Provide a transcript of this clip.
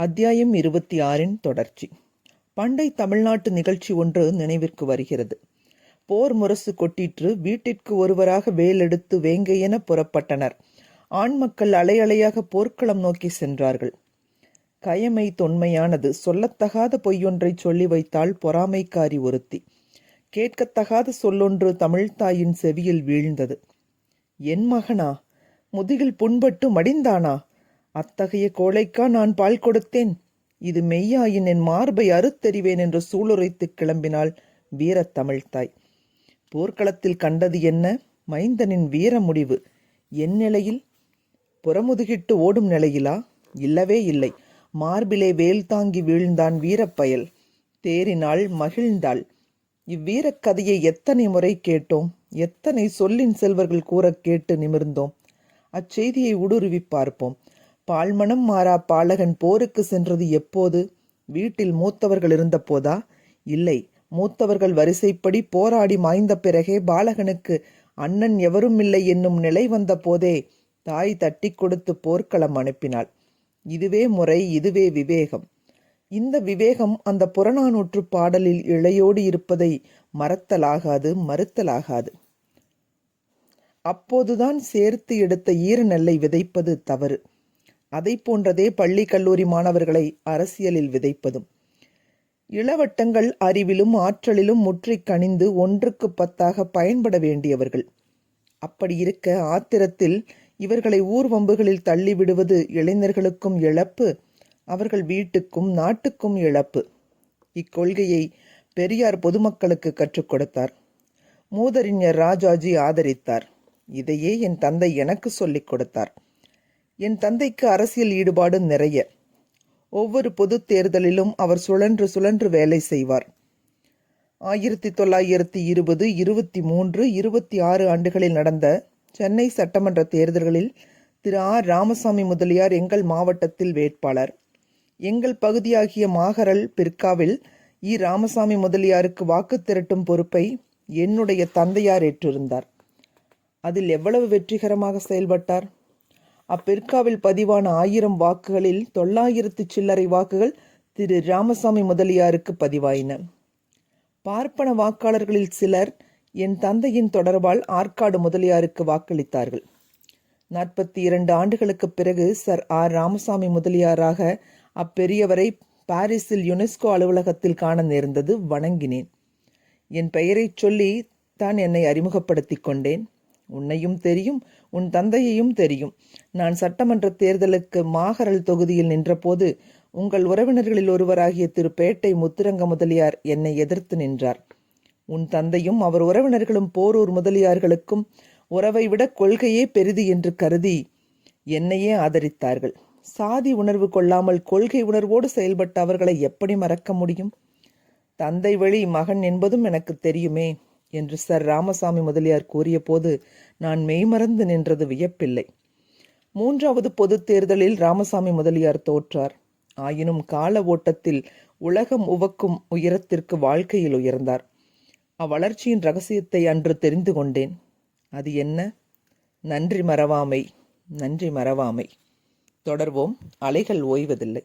அத்தியாயம் இருபத்தி ஆறின் தொடர்ச்சி. பண்டை தமிழ்நாட்டு நிகழ்ச்சி ஒன்று நினைவிற்கு வருகிறது. போர் முரசு கொட்டிற்று வீட்டிற்கு ஒருவராக வேலெடுத்து வேங்கையென புறப்பட்டனர். ஆண் மக்கள் அலையலையாக போர்க்களம் நோக்கி சென்றார்கள். கயமை தொன்மையானது சொல்லத்தகாத பொய்யொன்றை சொல்லி வைத்தாள் பொறாமைக்காரி ஒருத்தி. கேட்கத்தகாத சொல்லொன்று தமிழ்தாயின் செவியில் வீழ்ந்தது. என் மகனா? முதுகில் புண்பட்டு மடிந்தானா? அத்தகைய கோழைக்கா நான் பால் கொடுத்தேன். இது மெய்யாயின் என் மார்பை அறுத்தறிவேன் என்று சூளுரைத்து கிளம்பினாள் வீரத்தமிழ்தாய் போர்க்களத்தில் கண்டது என்ன? மைந்தனின் வீர முடிவு. என் நிலையில்? புறமுதுகிட்டு ஓடும் நிலையிலா? இல்லவே இல்லை. மார்பிலே வேல் தாங்கி வீழ்ந்தான் வீரப்பயல் தேறினாள் மகிழ்ந்தாள். இவ்வீரக் கதையை எத்தனை முறை கேட்டோம்? எத்தனை சொல்லின் செல்வர்கள் கூறக் கேட்டு நிமிர்ந்தோம்? அச்செய்தியை ஊடுருவி பார்ப்போம். பால்மணம் மாறா பாலகன் போருக்கு சென்றது எப்போது? வீட்டில் மூத்தவர்கள் இருந்தபோதா? இல்லை. மூத்தவர்கள் வரிசைப்படி போராடி மாய்ந்த பிறகே பாலகனுக்கு அண்ணன் எவரும் இல்லை என்னும் நிலை வந்த போதே தாய் தட்டி கொடுத்து போர்க்களம் அனுப்பினாள். இதுவே முறை இதுவே விவேகம். இந்த விவேகம் அந்த புறநானூற்று பாடலில் இழையோடு இருப்பதை மறத்தலாகாது மறுத்தலாகாது. அப்போதுதான் சேர்த்து எடுத்த ஈர நெல்லை விதைப்பது தவறு. அதை போன்றதே பள்ளி கல்லூரி மாணவர்களை அரசியலில் விதைப்பதும். இளவட்டங்கள் அறிவிலும் ஆற்றலிலும் முற்றிக் கணிந்து ஒன்றுக்கு பத்தாக பயன்பட வேண்டியவர்கள். அப்படி இருக்க ஆத்திரத்தில் இவர்களை ஊர்வம்புகளில் தள்ளிவிடுவது இளைஞர்களுக்கும் இழப்பு அவர்கள் வீட்டுக்கும் நாட்டுக்கும் இழப்பு. இக்கொள்கையை பெரியார் பொதுமக்களுக்கு கற்றுக் கொடுத்தார். மூதறிஞர் ராஜாஜி ஆதரித்தார். இதையே என் தந்தை எனக்கு சொல்லிக் கொடுத்தார். என் தந்தைக்கு அரசியல் ஈடுபாடு நிறைய. ஒவ்வொரு பொதுத் தேர்தலிலும் அவர் சுழன்று சுழன்று வேலை செய்வார். ஆயிரத்தி தொள்ளாயிரத்தி இருபது இருபத்தி மூன்று இருபத்தி ஆறு ஆண்டுகளில் நடந்த சென்னை சட்டமன்ற தேர்தல்களில் திரு ஆர் ராமசாமி முதலியார் எங்கள் மாவட்டத்தில் வேட்பாளர். எங்கள் பகுதியாகிய மாகரல் பிற்காவில் இ. ராமசாமி முதலியாருக்கு வாக்கு திரட்டும் பொறுப்பை என்னுடைய தந்தையார் ஏற்றிருந்தார். அதில் எவ்வளவு வெற்றிகரமாக செயல்பட்டார்? அப்பிற்காவில் பதிவான ஆயிரம் வாக்குகளில் தொள்ளாயிரத்து சில்லறை வாக்குகள் திரு. ராமசாமி முதலியாருக்கு பதிவாயின. பார்ப்பன வாக்காளர்களில் சிலர் என் தந்தையின் தொடர்பால் ஆற்காடு முதலியாருக்கு வாக்களித்தார்கள். நாற்பத்தி இரண்டு ஆண்டுகளுக்கு பிறகு சர். ஆர். ராமசாமி முதலியாராக அப்பெரியவரை பாரிஸில் யுனெஸ்கோ அலுவலகத்தில் காண நேர்ந்தது வணங்கினேன். என் பெயரைச் சொல்லி தான் என்னை அறிமுகப்படுத்திக் கொண்டேன். உன்னையும் தெரியும் உன் தந்தையையும் தெரியும். நான் சட்டமன்ற தேர்தலுக்கு மாகரல் தொகுதியில் நின்றபோது உங்கள் உறவினர்களில் ஒருவராகிய திரு பேட்டை முத்துரங்க முதலியார் என்னை எதிர்த்து நின்றார். உன் தந்தையும் அவர் உறவினர்களும் போரூர் முதலியார்களுக்கும் உறவை விட கொள்கையே பெரிது என்று கருதி என்னையே ஆதரித்தார்கள். சாதி உணர்வு கொள்ளாமல் கொள்கை உணர்வோடு செயல்பட்ட அவர்களை எப்படி மறக்க முடியும்? தந்தை வழி மகன் என்பதும் எனக்கு தெரியுமே. என்று சர் ராமசாமி முதலியார் கூறியபோது நான் மெய்மறந்து நின்றது வியப்பில்லை. மூன்றாவது பொதுத் தேர்தலில் ராமசாமி முதலியார் தோற்றார். ஆயினும் கால ஓட்டத்தில் உலகம் உவக்கும் உயரத்திற்கு வாழ்க்கையில் உயர்ந்தார். அவ்வளர்ச்சியின் ரகசியத்தை அன்று தெரிந்து கொண்டேன். அது என்ன? நன்றி மறவாமை நன்றி மறவாமை. தொடர்வோம் அலைகள் ஓய்வதில்லை.